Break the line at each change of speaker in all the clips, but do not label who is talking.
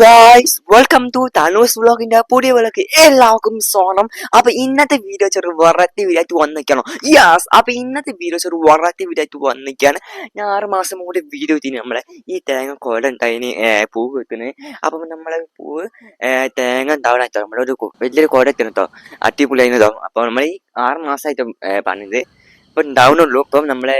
Guys welcome to Tanu's വ്ളോഗിന്റെ പുതിയ വിളക്ക് എല്ലാവർക്കും സ്വാഗതം. അപ്പൊ ഇന്നത്തെ വീഡിയോ ചെറു വെറൈറ്റി വീഡിയോ ആയിട്ട് വന്നിരിക്കണം യാസ് അപ്പൊ ഇന്നത്തെ വീഡിയോ ചെറു വെറൈറ്റി വീഡിയോ ആയിട്ട് വന്നിരിക്കുകയാണ്. ഞാൻ ആറ് മാസം കൂടി വീഡിയോ ചെയ്തിന് നമ്മളെ. ഈ തേങ്ങ കൊല ഉണ്ടായിന് പൂ കിട്ടുന്നത് അപ്പം നമ്മളെ പൂവ് തേങ്ങ ഉണ്ടാവണ നമ്മുടെ ഒരു വലിയൊരു കൊല എത്തണം കേട്ടോ അടിപൊളിയായിരുന്നു കേട്ടോ അപ്പൊ നമ്മൾ ഈ ആറ് മാസമായിട്ട് പണിത്. ഇപ്പൊ ഉണ്ടാവുന്നുള്ളൂ ഇപ്പം നമ്മളെ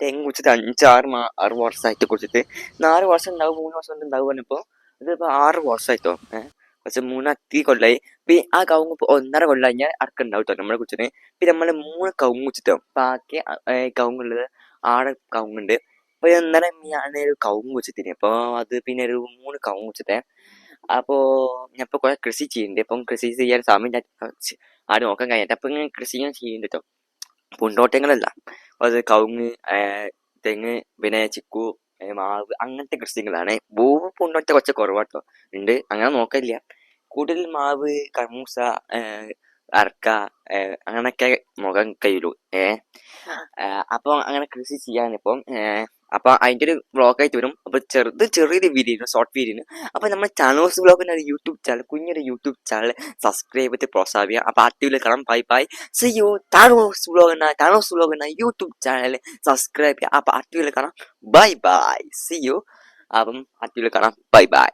തെങ്ങ് കുടിച്ചിട്ട് അഞ്ചാറ് അഞ്ച് ആറ് വർഷമായിട്ട് കുടിച്ചിട്ട്. നാല് വർഷം ഉണ്ടാവും മൂന്ന് വർഷം ഉണ്ടാവും പറഞ്ഞപ്പോ ഇതിപ്പോ ആറ് വർഷമായിട്ടോ ഏഹ് പക്ഷെ മൂന്നത്തി കൊല്ലായി. പിന്നെ ആ കവുങ്ങ് ഒന്നര കൊല്ലം കഴിഞ്ഞാൽ അടക്കുണ്ടാവും കേട്ടോ നമ്മളെ കുച്ചിന് പിന്നെ നമ്മൾ മൂന്ന് കവുങ്ങ് വെച്ചിട്ടോ. ബാക്കി കവുങ്ങുള്ളത് ആടെ കവുങ്ങുണ്ട്. അപ്പൊ ഒന്നര ഞാൻ ഒരു കവുങ്ങ് വെച്ചിട്ടിന്. അപ്പൊ അത് പിന്നെ ഒരു മൂന്ന് കവുങ്ങ് വെച്ചിട്ടേ. അപ്പോ ഞാൻ കൊറേ കൃഷി ചെയ്യുന്നുണ്ട് ഇപ്പം കൃഷി ചെയ്യാൻ സമയം ഞാൻ ഛ്, ആ നോക്കാൻ കഴിഞ്ഞിട്ട്. അപ്പൊ ഇങ്ങനെ കൃഷി ഞാൻ ചെയ്യുന്നുണ്ട് കേട്ടോ പൂന്തോട്ടങ്ങളല്ല. അത് കവുങ്ങ് തെങ്ങ് പിന്നെ ചിക്കു മാവ് അങ്ങനത്തെ കൃഷികളാണ്. ഭൂമി പൂന്തോട്ടം കുറച്ച് കുറവാട്ടോ. ഉണ്ട്. അങ്ങനെ നോക്കില്ല കൂടുതൽ മാവ് കർമൂസ അർക്ക ഏഹ് അങ്ങനൊക്കെ മുഖം കഴിയുള്ളൂ ഏ അപ്പൊ അങ്ങനെ കൃഷി ചെയ്യാനിപ്പം ഏഹ് അപ്പൊ അതിന്റെ ഒരു വ്ളോഗ് ആയിട്ട് വരും. അപ്പൊ ചെറുത് ചെറിയ വീഡിയോ ഷോർട്ട് വീഡിയോ അപ്പൊ നമ്മുടെ ചാനൽസ് ബ്ലോഗിന് ഒരു യൂട്യൂബ് ചാനൽ കുഞ്ഞൊരു യൂട്യൂബ് ചാനൽ സബ്സ്ക്രൈബ് ചെയ്ത് പ്രോത്സാഹിക്കുക അപ്പൊ ആക്റ്റീവിൽ കാണാം. Bye bye see you Thanos എന്ന താനോസ് എന്ന യൂട്യൂബ് ചാനൽ സബ്സ്ക്രൈബ് ചെയ്യുക. അപ്പൊ ആക്റ്റീവിൽ കാണാം. ബൈ ബൈ സി യു അപ്പം ആക്റ്റീവിൽ കാണാം. Bye by